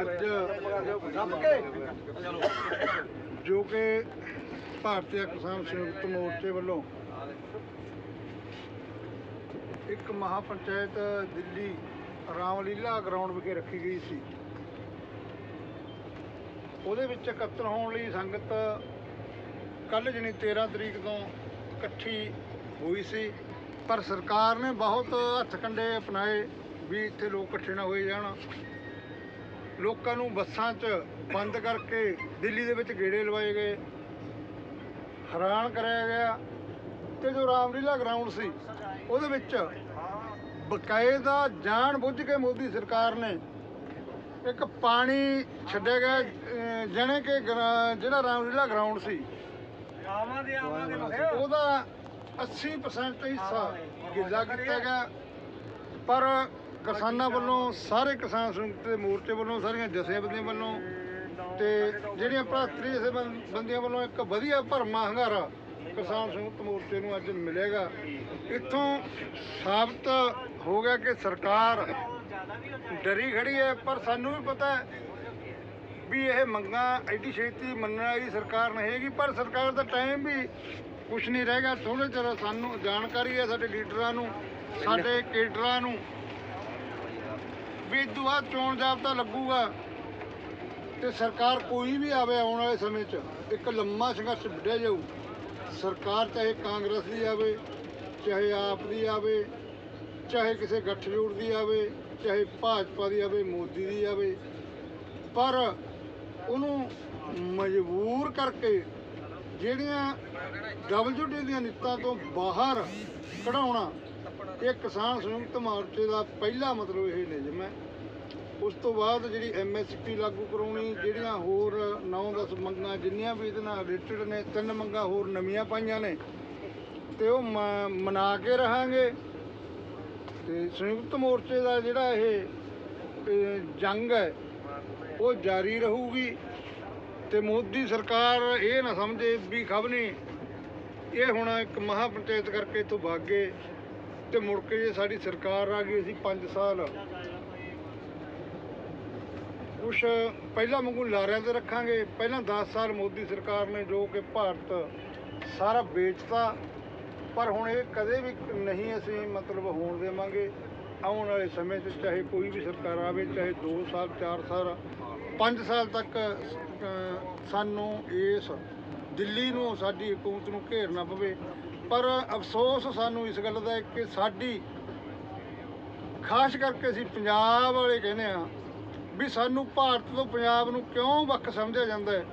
ਅੱਜ ਜੋ ਕਿ ਭਾਰਤੀ ਕਿਸਾਨ ਸੰਯੁਕਤ ਮੋਰਚੇ ਵੱਲੋਂ ਇੱਕ ਮਹਾ ਪੰਚਾਇਤ ਦਿੱਲੀ ਰਾਮਲੀਲਾ ਗਰਾਊਂਡ ਵਿਖੇ ਰੱਖੀ ਗਈ ਸੀ। ਉਹਦੇ ਵਿੱਚ ਇਕੱਤਰ ਹੋਣ ਲਈ ਸੰਗਤ ਕੱਲ ਜਣੀ 13 ਤਰੀਕ ਤੋਂ ਇਕੱਠੀ ਹੋਈ ਸੀ। ਪਰ ਸਰਕਾਰ ਨੇ ਬਹੁਤ ਹੱਥ ਕੰਡੇ ਅਪਣਾਏ। ਵੀ ਇੱਥੇ ਲੋਕ ਇਕੱਠੇ ਨਾ ਹੋਏ ਜਾਣ। ਲੋਕਾਂ ਨੂੰ ਬੱਸਾਂ 'ਚ ਬੰਦ ਕਰਕੇ ਦਿੱਲੀ ਦੇ ਵਿੱਚ ਗੇੜੇ ਲਵਾਏ ਗਏ। ਹੈਰਾਨ ਕਰਿਆ ਗਿਆ। ਤੇ ਜੋ ਰਾਮਲੀਲਾ ਗਰਾਊਂਡ ਸੀ ਉਹਦੇ ਵਿੱਚ ਬਕਾਇਦਾ ਜਾਣ ਬੁੱਝ ਕੇ ਮੋਦੀ ਸਰਕਾਰ ਨੇ ਇੱਕ ਪਾਣੀ ਛੱਡਿਆ ਗਿਆ ਜਾਣੀ ਕਿ ਜਿਹੜਾ ਰਾਮਲੀਲਾ ਗਰਾਊਂਡ ਸੀ ਉਹਦਾ 80% ਹਿੱਸਾ ਗਿੱਲਾ ਕੀਤਾ ਗਿਆ। ਪਰ ਕਿਸਾਨਾਂ ਵੱਲੋਂ, ਸਾਰੇ ਕਿਸਾਨ ਸੰਯੁਕਤ ਦੇ ਮੋਰਚੇ ਵੱਲੋਂ, ਸਾਰੀਆਂ ਜਥੇਬੰਦੀਆਂ ਵੱਲੋਂ ਤੇ ਜਿਹੜੀਆਂ ਭਰਾਤਰੀ ਜਥੇਬੰਦੀਆਂ ਵੱਲੋਂ ਇੱਕ ਵਧੀਆ ਭਰਮਾ ਹੰਗਾਰਾ ਕਿਸਾਨ ਸੰਯੁਕਤ ਮੋਰਚੇ ਨੂੰ ਅੱਜ ਮਿਲੇਗਾ। ਇੱਥੋਂ ਸਾਬਤ ਹੋ ਗਿਆ ਕਿ ਸਰਕਾਰ ਡਰੀ ਖੜੀ ਹੈ, ਪਰ ਸਾਨੂੰ ਵੀ ਪਤਾ ਹੈ ਵੀ ਇਹ ਮੰਗਾਂ ਐਡੀ ਛੇਤੀ ਮੰਨਣ ਵਾਲੀ ਸਰਕਾਰ ਨਹੀਂ ਹੈਗੀ, ਪਰ ਸਰਕਾਰ ਦਾ ਟਾਈਮ ਵੀ ਕੁਝ ਨਹੀਂ ਰਹਿ ਗਿਆ। ਥੋੜੇ ਚਿਰ ਸਾਨੂੰ ਜਾਣਕਾਰੀ ਹੈ ਸਾਡੇ ਲੀਡਰਾਂ ਨੂੰ, ਸਾਡੇ ਕੇਡਰਾਂ ਨੂੰ ਵੀ ਇਹ ਤੋਂ ਬਾਅਦ ਚੋਣ ਜਾਬਤਾ ਲੱਗੂਗਾ। ਤੇ ਸਰਕਾਰ ਕੋਈ ਵੀ ਆਵੇ ਆਉਣ ਵਾਲੇ ਸਮੇਂ 'ਚ, ਇੱਕ ਲੰਮਾ ਸੰਘਰਸ਼ ਵਿੱਢਿਆ ਜਾਊ। ਸਰਕਾਰ ਚਾਹੇ ਕਾਂਗਰਸ ਦੀ ਆਵੇ, ਚਾਹੇ ਆਪ ਦੀ ਆਵੇ, ਚਾਹੇ ਕਿਸੇ ਗੱਠਜੋੜ ਦੀ ਆਵੇ, ਚਾਹੇ ਭਾਜਪਾ ਦੀ ਆਵੇ, ਮੋਦੀ ਦੀ ਆਵੇ, ਪਰ ਉਹਨੂੰ ਮਜਬੂਰ ਕਰਕੇ ਜਿਹੜੀਆਂ ਡਬਲਯੂਡੀ ਦੀਆਂ ਨੀਤਾਂ ਤੋਂ ਬਾਹਰ ਕਢਾਉਣਾ ਇਹ ਕਿਸਾਨ ਸੰਯੁਕਤ ਮੋਰਚੇ ਦਾ ਪਹਿਲਾ ਮਤਲਬ ਇਹ ਨਿਯਮ ਹੈ ਉਸ ਤੋਂ ਬਾਅਦ ਜਿਹੜੀ ਐਮਐਸਪੀ ਲਾਗੂ ਕਰਾਉਣੀ, ਜਿਹੜੀਆਂ ਹੋਰ 9-10 ਮੰਗਾਂ, ਜਿੰਨੀਆਂ ਵੀ ਇਹਦੇ ਨਾਲ ਰਿਲੇਟਡ ਨੇ, ਤਿੰਨ ਮੰਗਾਂ ਹੋਰ ਨਵੀਆਂ ਪਾਈਆਂ ਨੇ, ਤੇ ਉਹ ਮ- ਮਨਾ ਕੇ ਰਹਾਂਗੇ। ਤੇ ਸੰਯੁਕਤ ਮੋਰਚੇ ਦਾ ਜਿਹੜਾ ਇਹ ਜੰਗ ਹੈ, ਉਹ ਜਾਰੀ ਰਹੂਗੀ। ਤੇ ਮੋਦੀ ਸਰਕਾਰ ਇਹ ਨਾ ਸਮਝੇ ਵੀ ਖਬਨੀ ਇਹ ਹੁਣ ਇੱਕ ਮਹਾ ਪੰਚਾਇਤ ਕਰਕੇ ਇੱਥੋਂ ਭੱਗ ਗਏ। ਤੇ ਮੁੜ ਕੇ ਜੇ ਸਾਡੀ ਸਰਕਾਰ ਆ ਗਈ ਅਸੀਂ 5 ਸਾਲ, ਕੁਛ ਪਹਿਲਾਂ ਵਾਂਗੂ ਲਾਰਿਆਂ ਤੇ ਰੱਖਾਂਗੇ। ਪਹਿਲਾਂ 10 ਸਾਲ ਮੋਦੀ ਸਰਕਾਰ ਨੇ ਜੋ ਕਿ ਭਾਰਤ ਸਾਰਾ ਵੇਚਤਾ, ਪਰ ਹੁਣ ਇਹ ਕਦੇ ਵੀ ਨਹੀਂ ਅਸੀਂ ਮਤਲਬ ਹੋਣ ਦੇਵਾਂਗੇ। ਆਉਣ ਵਾਲੇ ਸਮੇਂ 'ਚ ਚਾਹੇ ਕੋਈ ਵੀ ਸਰਕਾਰ ਆਵੇ, ਚਾਹੇ 2 ਸਾਲ 4 ਸਾਲ 5 ਸਾਲ ਤੱਕ ਸਾਨੂੰ ਇਸ ਦਿੱਲੀ ਨੂੰ, ਸਾਡੀ ਹਕੂਮਤ ਨੂੰ ਘੇਰਨਾ ਪਵੇ। ਪਰ ਅਫਸੋਸ ਸਾਨੂੰ ਇਸ ਗੱਲ ਦਾ ਕਿ ਸਾਡੀ, ਖਾਸ ਕਰਕੇ ਅਸੀਂ ਪੰਜਾਬ ਵਾਲੇ ਕਹਿੰਦੇ ਆ ਵੀ ਸਾਨੂੰ ਭਾਰਤ ਤੋਂ ਪੰਜਾਬ ਨੂੰ ਕਿਉਂ ਵੱਖ ਸਮਝਿਆ ਜਾਂਦਾ ਹੈ?